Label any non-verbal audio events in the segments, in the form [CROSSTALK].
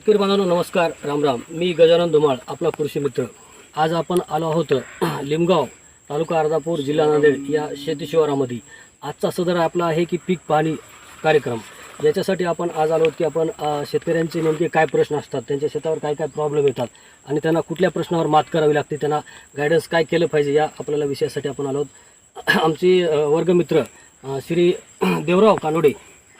शेतकरी बांधवांनो नमस्कार राम राम. मी गजानन धुमाळ आपला कृषी मित्र. आज आपण आलो आहोत [CLEARS THROAT] लिमगाव तालुका अर्धापूर जिल्हा नांदेड या शेती शिवारामध्ये. आजचा सदर आपला आहे की पीक पाहणी कार्यक्रम. याच्यासाठी आपण आज आलो आहोत की आपण शेतकऱ्यांचे नेमके काय प्रश्न असतात त्यांच्या शेतावर काय काय प्रॉब्लेम येतात आणि त्यांना कुठल्या प्रश्नावर मात करावी लागते त्यांना गायडन्स काय केलं पाहिजे या आपल्याला विषयासाठी आपण आलो आहोत. [CLEARS THROAT] आमचे वर्गमित्र श्री [CLEARS THROAT] देवराव कानोडे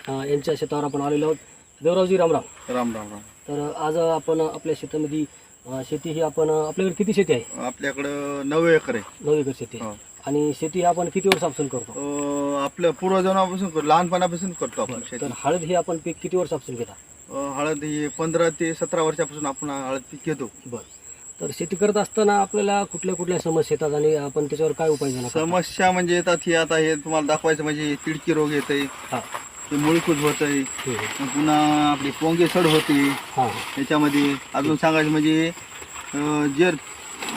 यांच्या शेतावर आपण आलेलो आहोत. देवरावजी रामराम राम. राम राम तर आज आपण आपल्या शेतामध्ये अ, शेती ही आपण आपल्याकडे किती शेती आहे? आपल्याकडं नऊ एकर आहे. नऊ एकर शेती आहे. हो. आणि शेती ही आपण किती वर्षापासून करतो? अं, आपल्या पूर्वजनापासून करतो लहानपणापासून करतो आपण शेती. तर हळद ही आपण पीक किती वर्षापासून घेता? अं, हळद ही पंधरा ते सतरा वर्षापासून आपण हळद पीक घेतो. बरं. तर शेती करत असताना आपल्याला कुठल्या कुठल्या समस्या येतात आणि आपण त्याच्यावर काय उपाययोजना करता? समस्या म्हणजे येतात ही आता हे तुम्हाला दाखवायचं म्हणजे तिडकी रोग येत हा. ते मुळीकूज होत आहे. पुन्हा आपली पोंगे सड होते. हा. याच्यामध्ये अजून सांगायचं म्हणजे जर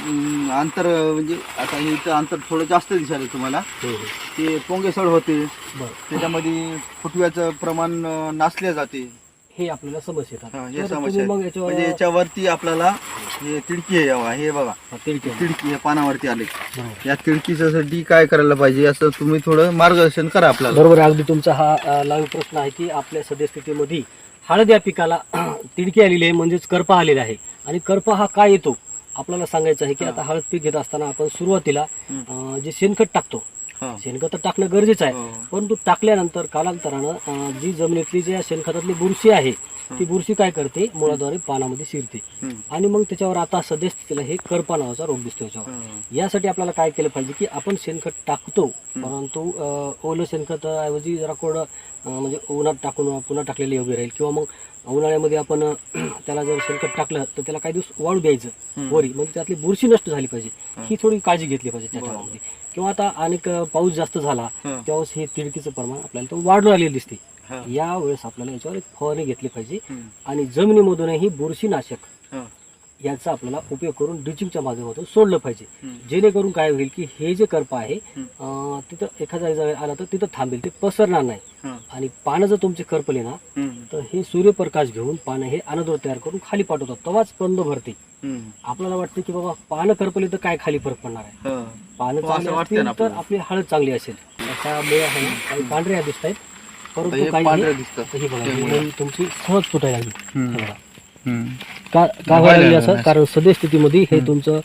अं, अंतर म्हणजे आता हे इथं अंतर थोडं जास्त दिसायला तुम्हाला. ते पोंगे सड होते. त्याच्यामध्ये फुटव्याचं प्रमाण नासले जाते. हे आपल्याला समस्या येतात हा, हे तर समस्या आहे. म्हणजे याच्यावर याच्यावरती आपल्याला हे तिडकी आहे हे बघा हा, तिळकी आहे. तिडकी हे पानावरती आले बरोबर. या तिडकीसाठी काय करायला पाहिजे असं तुम्ही थोडं मार्गदर्शन करा आपल्याला बरोबर आहे. अगदी तुमचा हा लाईव्ह प्रश्न आहे की आपल्या सद्यस्थितीमध्ये हळद या पिकाला [CLEARS THROAT] तिडकी आलेली आहे म्हणजेच करपा आलेला आहे आणि करपा हा काय येतो आपल्याला सांगायचं आहे की. आता हळद पीक घेत असताना आपण सुरुवातीला. अं, जे शेणखत टाकतो. शेणखत तर टाकणं गरजेचं आहे. हो. परंतु टाकल्यानंतर कालांतरानं जी जमिनीतली जी शेणखतातली बुरशी आहे ती बुरशी काय करते? मुळाद्वारे पानामध्ये शिरते. आणि मग त्याच्यावर आता सद्यस्थितीला हे करपा नावाचा रोग दिसतो याच्यावर. यासाठी आपल्याला काय केलं पाहिजे की आपण शेणखत टाकतो परंतु ओलं शेणखत ऐवजी जरा कोरडं म्हणजे उन्हात टाकून पुन्हा टाकलेले योग्य राहील. किंवा मग उन्हाळ्यामध्ये आपण त्याला जर शेणखत टाकलं तर त्याला काही दिवस वाळू द्यायचं. वरी. म्हणजे त्यातली बुरशी नष्ट झाली पाहिजे. ही. थोडी काळजी घेतली पाहिजे त्या बरोबर. किंवा आता अनेक पाऊस जास्त झाला. त्यावेळेस हे तिडकीचं प्रमाण आपल्याला तो वाढून आलेलं दिसते. यावेळेस आपल्याला याच्यावर एक फवारणी घेतली पाहिजे. आणि जमिनीमधूनही बुरशीनाशक. याचा आपल्याला उपयोग करून ड्रिचिंगच्या माध्यमातून सोडलं पाहिजे. जेणेकरून काय होईल की हे जे करपा आहे. अं, तिथं एखादा जर आला तर तिथं थांबेल ते पसरणार नाही हा. आणि पानं जर तुमचे करपले ना हम्म. तर हे सूर्यप्रकाश घेऊन पानं हे अनदोर तयार करून खाली पाठवतात तेव्हाच कंद भरते हम्म. आपल्याला वाटतं की बाबा पानं करपले तर काय खाली फरक पडणार आहे हा. पानं हो, असं चांगली वाटतंय असतील ना तर आपल्याला. आपली हळद चांगली असेल अशा मुळे आहे ना, काही पांढऱ्या दिसत आहेत परंतु हे काही पांढरे दिसतात ही बघा, ही तुमची सहज फुटायला लागली हम्म. हे बघा. हम्म. का का व्हायला लागली असं? कारण सद्यस्थितीमध्ये हे तुमचं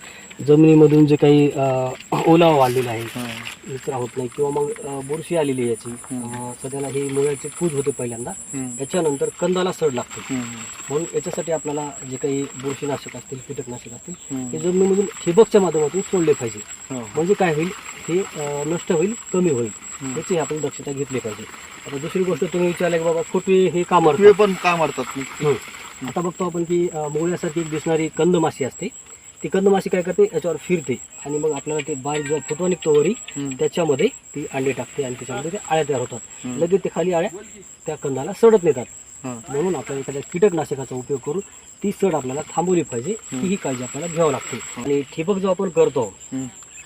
जमिनीमधून जे काही अं, ओलावा वाढलेला आहे होत नाही किंवा मग अं, बुरशी आलेली आहे याची अं, सध्याला ही मुळ्याची कूज होते पहिल्यांदा. हम्म. याच्यानंतर कंदाला सड लागते. म्हणून याच्यासाठी आपल्याला जे काही बुरशीनाशक असतील कीटकनाशक असतील. हे जमिनीमधून ठिबकच्या माध्यमातून सोडले पाहिजे. हा. म्हणजे काय होईल? हे अं, नष्ट होईल कमी होईल. याची आपण दक्षता घेतली पाहिजे. आता दुसरी गोष्ट तुम्ही विचारले की बाबा फुटवे हे का मरतात? पण का मारतात? हं. आता बघतो आपण की एक दिसणारी कंदमाशी असते. ती कंदमाशी काय करते? याच्यावर फिरते. आणि मग आपल्याला ते बारीक जो फुटवा निघतो वरी. त्याच्यामध्ये ती अंडे टाकते आणि त्याच्यामध्ये त्या आळ्या तयार होतात. हं. लगेच ते खाली आळ्या त्या कंदाला सडत नेतात. हा. म्हणून आपल्याला एखाद्या कीटकनाशकाचा उपयोग करून ती सड आपल्याला थांबवली पाहिजे. ही काळजी आपल्याला घ्यावं लागते. आणि ठिबक जो आपण करतो.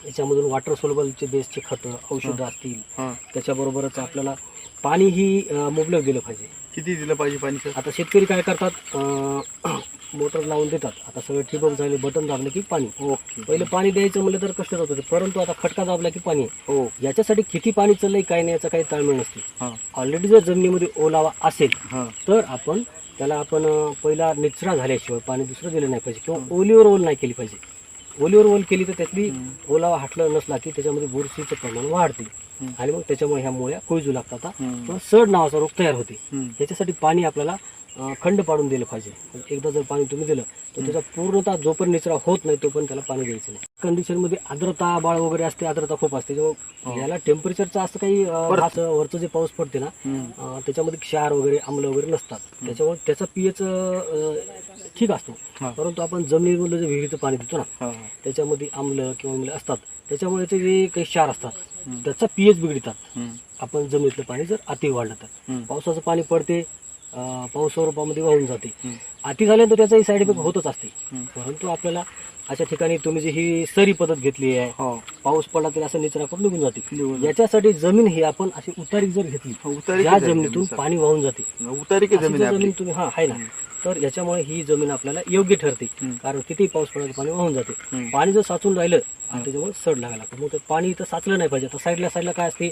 याच्यामधून वॉटर सोलबलचे बेसचे खतं औषधं असतील. हा. त्याच्याबरोबरच आपल्याला पाणीही अं, मुबलक दिलं पाहिजे. किती दिलं पाहिजे पाणी सर? आता शेतकरी काय करतात अं, [CLEARS THROAT] मोटर लावून देतात. आता सगळं ठिबक झाले बटन दाबले की पाणी. ओके. पहिलं पाणी द्यायचं म्हणलं तर कष्ट होतं परंतु आता खटका दाबला की पाणी. आहे. हो. याच्यासाठी किती पाणी चाललंय काय नाही याचा काही ताळमेळ नसते. हा. ऑलरेडी जर जमिनीमध्ये ओलावा असेल हा. तर आपण त्याला आपण अं, पहिला निचरा झाल्याशिवाय पाणी दुसरं दिलं नाही पाहिजे किंवा ओलीवर ओल नाही केली पाहिजे. ओलीवर ओल केली तर त्यातली ओलावा हाटला नसला की त्याच्यामध्ये बुरशीचं प्रमाण वाढते. आणि मग त्याच्यामुळे ह्या मुळ्या कोयजू लागतात. किंवा सड नावाचा रोग तयार होते. याच्यासाठी पाणी आपल्याला खंड पाडून दिलं पाहिजे म्हणजे एकदा जर पाणी तुम्ही दिलं तर त्याचा पूर्णतः जोपर्यंत निचरा होत नाही तोपर्यंत त्याला पाणी द्यायचं नाही. कंडिशनमध्ये आर्द्रता बाळ वगैरे असते आर्द्रता खूप असते. जेव्हा याला टेम्परेचरचं असं काही असं वरचं जे पाऊस पडते ना त्याच्यामध्ये क्षार वगैरे आम्ल वगैरे नसतात. त्याच्यामुळे त्याचा पीएच ठीक असतो. हा. परंतु आपण जमिनीमधलं जे विहिरीचं पाणी देतो ना हा. त्याच्यामध्ये आम्ल किंवा आम्ल असतात. त्याच्यामुळे ते जे काही क्षार असतात त्याचा पीएच बिघडतात. आपण जमिनीतलं पाणी जर अति वाढलं तर. पावसाचं पाणी पडते पाऊस स्वरूपामध्ये वाहून जाते. अति झाल्यानंतर त्याचाही साईड इफेक्ट होतच असते. परंतु आपल्याला अशा ठिकाणी तुम्ही जी ही सरी पद्धत घेतली आहे हो. पाऊस पडला तरी असं निचरा करून निघून जाते. याच्यासाठी जमीन ही आपण अशी उतारी जर घेतली उतारी या जमिनीतून? पाणी वाहून जाते. उतारी जमीन तुम्ही हा आहे ना. तर याच्यामुळे ही जमीन आपल्याला योग्य ठरते. कारण किती पाऊस पडायचं पाणी वाहून जाते. पाणी जर साचून राहिलं आणि त्याच्यामुळे सड लागायला लागतं. मग ते पाणी इथं साचलं नाही पाहिजे. तर साईडला साईडला काय असते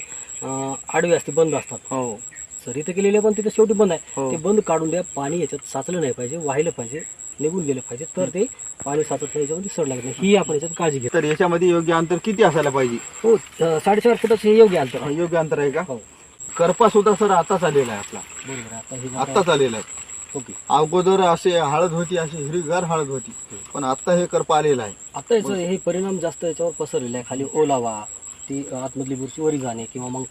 आडवी असते बंद असतात. हो. सर इथं केलेले पण तिथं शेवटी बंद आहे. हो. ते बंद काढून द्या पाणी याच्यात साचलं नाही पाहिजे वाहिलं पाहिजे निघून गेलं पाहिजे. तर ते पाणी साचत नाही याच्यामध्ये सड लागत नाही. ही आपण याच्यात काळजी घेतो तर याच्यामध्ये योग्य अंतर किती असायला पाहिजे? हो साडेचार फुटाचं हे योग्य अंतर आहे. योग्य अंतर आहे का? हो. करपा सुद्धा सर आताच आलेला आहे आपला. बरोबर. आता हे आलेला आहे. ओके. अगोदर असे हळद होती अशी हिरवीगार हळद होती. पण आता हे करपा आलेला आहे. आता याचं हे परिणाम जास्त याच्यावर पसरलेला आहे खाली ओलावा ती आतमधली बुरशी वरी जाणे किंवा मग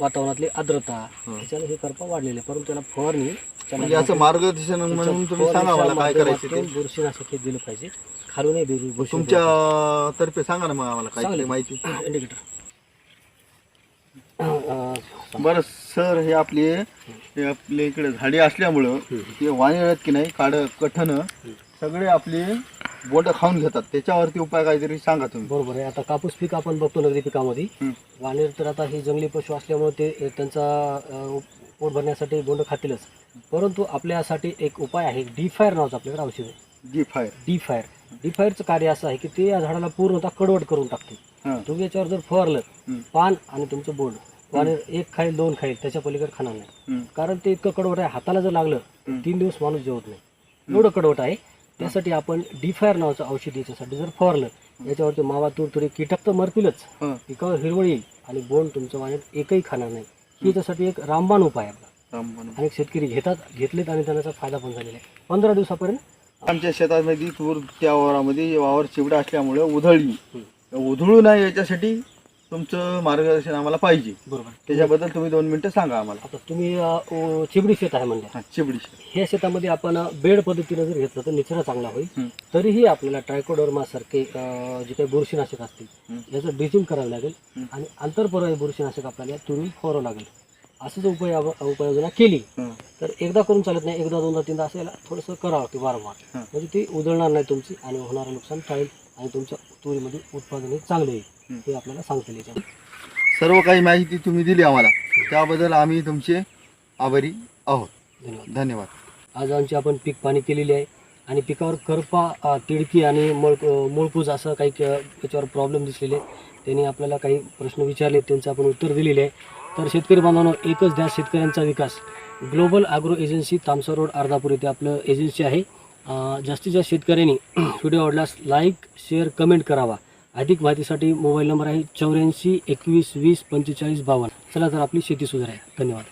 वातावरणातली आर्द्रता याच्याने हे करपा वाढलेले. परंतु त्याला फवारणी म्हणजे मार्गदर्शन म्हणून तुम्ही सांगा मला काय करायचं ते. बुरशीनाशक हे दिलं पाहिजे. खालूनही बुरशी बुरशी तुमच्या तर्फे सांगा ना मग आम्हाला काय चालेल. माहिती. इंडिकेटर बरं सर हे आपले हे आपले इकडे झाडे असल्यामुळं ते वाणी की नाही काड कठण सगळे आपले बोट खाऊन घेतात. त्याच्यावरती उपाय काहीतरी सांगा तुम्ही. बरोबर आहे. आता कापूस पीक आपण बघतो नगदी पिकामध्ये. वाणेर तर आता हे जंगली पशु असल्यामुळे ते त्यांचा अ, पोट भरण्यासाठी बोंड खातीलच. परंतु आपल्यासाठी एक उपाय आहे. डी फायर नावाचं आपल्याकडे औषध आहे. G fire D fire D फायरचं कार्य असं आहे की ते या झाडाला पूर्णतः कडवट करून टाकते. तुम्ही याच्यावर जर फवारलं. पान आणि तुमचं बोंड वाणेर एक खाईल दोन खाईल त्याच्या पलीकडे खाणार नाही. कारण ते इतकं कडवट आहे. हाताला जर लागलं. तीन दिवस माणूस जेवत नाही. एवढं कडवट आहे. त्यासाठी आपण डिफायर नावाचं औषध याच्यासाठी जर फवारलं याच्यावरती मावा तुरतुरी कीटक तर मरतीलच. पिकावर हिरवळ येईल आणि बोंड तुमचं वाण्यात एकही खाणार नाही. ही त्यासाठी एक रामबाण उपाय आहे आपला. रामबाण. अनेक शेतकरी घेतात घेतलेत आणि त्याचा फायदा पण झालेला आहे. पंधरा दिवसापर्यंत आमच्या शेतामध्ये तूर त्या वावरामध्ये वावर चिवडा असल्यामुळे उधळली. उधळू नाही याच्यासाठी तुमचं मार्गदर्शन आम्हाला पाहिजे बरोबर त्याच्याबद्दल तुम्ही दोन मिनिटं सांगा आम्हाला आता तुम्ही अ, चिबडी शेत आहे म्हणल्या हा चिवडी शेत. ह्या शेतामध्ये आपण बेड पद्धतीनं जर घेतलं तर निचरा चांगला होईल. तरीही आपल्याला ट्रायकोडर्मा सारखे जे काही बुरशीनाशक असतील. याचं ड्रिचिंग करावं लागेल हं. आणि आंतरपर्यायी बुरशीनाशक आपल्याला तुरून फवारावं लागेल असं जर उपाय उपाययोजना केली हं. तर एकदा करून चालत नाही एकदा दोनदा तीनदा असं याला थोडंसं करावं ते वारंवार हं. म्हणजे ती उधळणार नाही तुमची आणि होणारं नुकसान टाळेल आणि तुमच्या तुरीमध्ये उत्पादन हे चांगलं येईल हं. आपल्याला सांगता येईल याच्यामध्ये. सर्व काही माहिती तुम्ही दिली आम्हाला. त्याबद्दल आम्ही तुमचे आभारी आहोत. धन्यवाद. धन्यवाद. आज आमची आपण पीक पाणी केलेली आहे आणि पिकावर करपा अ, तिडकी आणि मळ अ, मूळपूज असं काही क- याच्यावर प्रॉब्लेम दिसलेले त्यांनी आपल्याला काही प्रश्न विचारले त्यांचं आपण उत्तर दिलेले आहे. तर शेतकरी बांधवांनो एकच ध्यास शेतकऱ्यांचा विकास. Global agro agency Tamsa road Ardhapur येथे आपलं एजन्सी आहे. अ, जास्तीत जास्त शेतकऱ्यांनी [CLEARS THROAT] व्हिडिओ आवडल्यास लाईक शेअर कमेंट करावा. अधिक माहितीसाठी मोबाईल नंबर आहे चौऱ्याऐंशी एकवीस वीस पंचेचाळीस बावन्न. चला तर आपली शेती सुधार आहे धन्यवाद.